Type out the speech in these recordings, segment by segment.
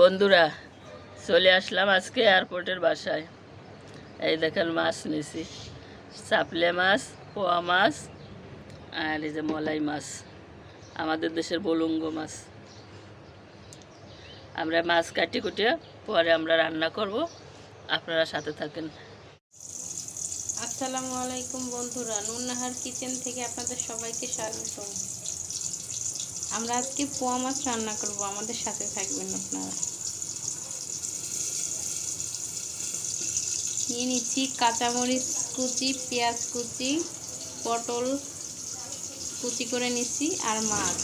বন্ধুরা, চলে আসলাম আজকে এয়ারপোর্টের বাসায়। এই দেখেন মাছ নিছি। চাপলে মাছ, পোয়া মাছ, আর এই যে মলাই মাছ। আমাদের দেশের বলুঙ্গ মাছ। আমরা মাছ কাটি কুটিয়ে পরে আমরা রান্না করব। আপনারা সাথে থাকেন। আসসালামু আলাইকুম বন্ধুরা নুননাহার কিচেন থেকে আপনাদের সবাইকে স্বাগতম। আমরা আজকে পোয়া মাছ রান্না করব, আমাদের সাথে থাকবেন আপনারা। নিয়ে নিচ্ছি কাঁচামরিচ কুচি, পেঁয়াজ কুচি, পটল কুচি করে নিচ্ছি, আর মাছ।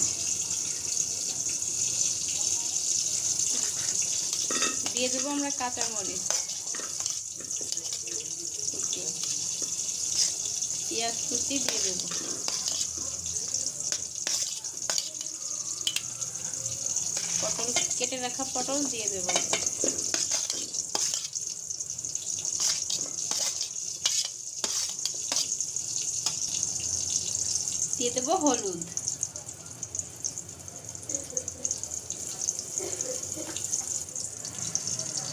দিয়ে দেবো আমরা কাঁচামরিচ। কুচি। পেঁয়াজ কুচি দিয়ে দেবো। পটল কেটে রাখা পটল দিয়ে দেবো। দিয়ে দেবো হলুদ।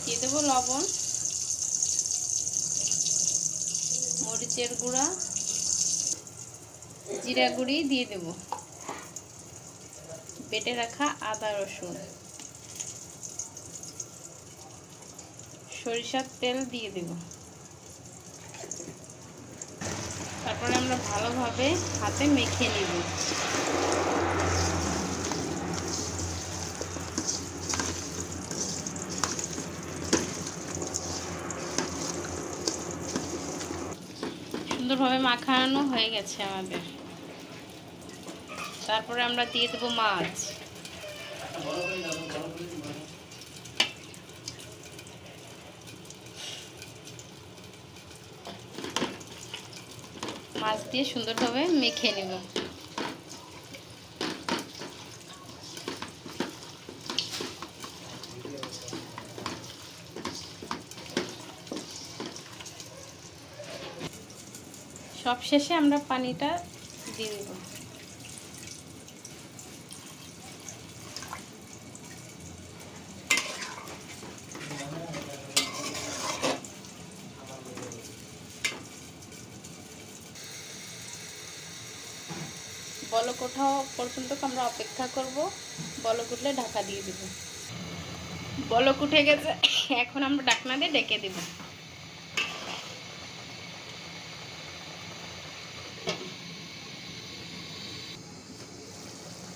দিয়ে দেবো লবণ। মরিচের গুঁড়া। জিরা গুঁড়ি দিয়ে দেব। বেটে রাখা আদা রসুন। সরিষার তেল দিয়ে দেব। তারপরে আমরা ভালোভাবে হাতে মেখে নেব। সুন্দরভাবে মাখানো হয়ে গেছে আমাদের। তারপরে আমরা দিয়ে দেবো মাছ। মাছ দিয়ে সুন্দরভাবে মেখে নেব। সব শেষে আমরা পানিটা দিয়ে দেব। বলক ওঠাও পর্যন্ত আমরা অপেক্ষা করব। বলক উঠলে ঢাকা দিয়ে দেব। বলক উঠে গেছে, এখন আমরা ঢাকনা দিয়ে ডেকে দেবো।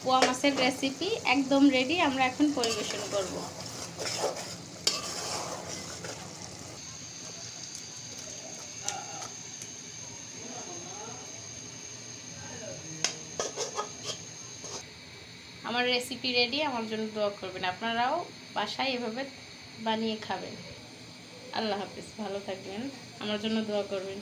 পোয়া মাছের রেসিপি একদম রেডি আমরা এখন পরিবেশন করব। আমার রেসিপি রেডি আমার জন্য দোয়া করবেন। আপনারাও বাসায় এভাবে বানিয়ে খাবেন। আল্লাহ হাফিজ, ভালো থাকবেন। আমার জন্য দোয়া করবেন।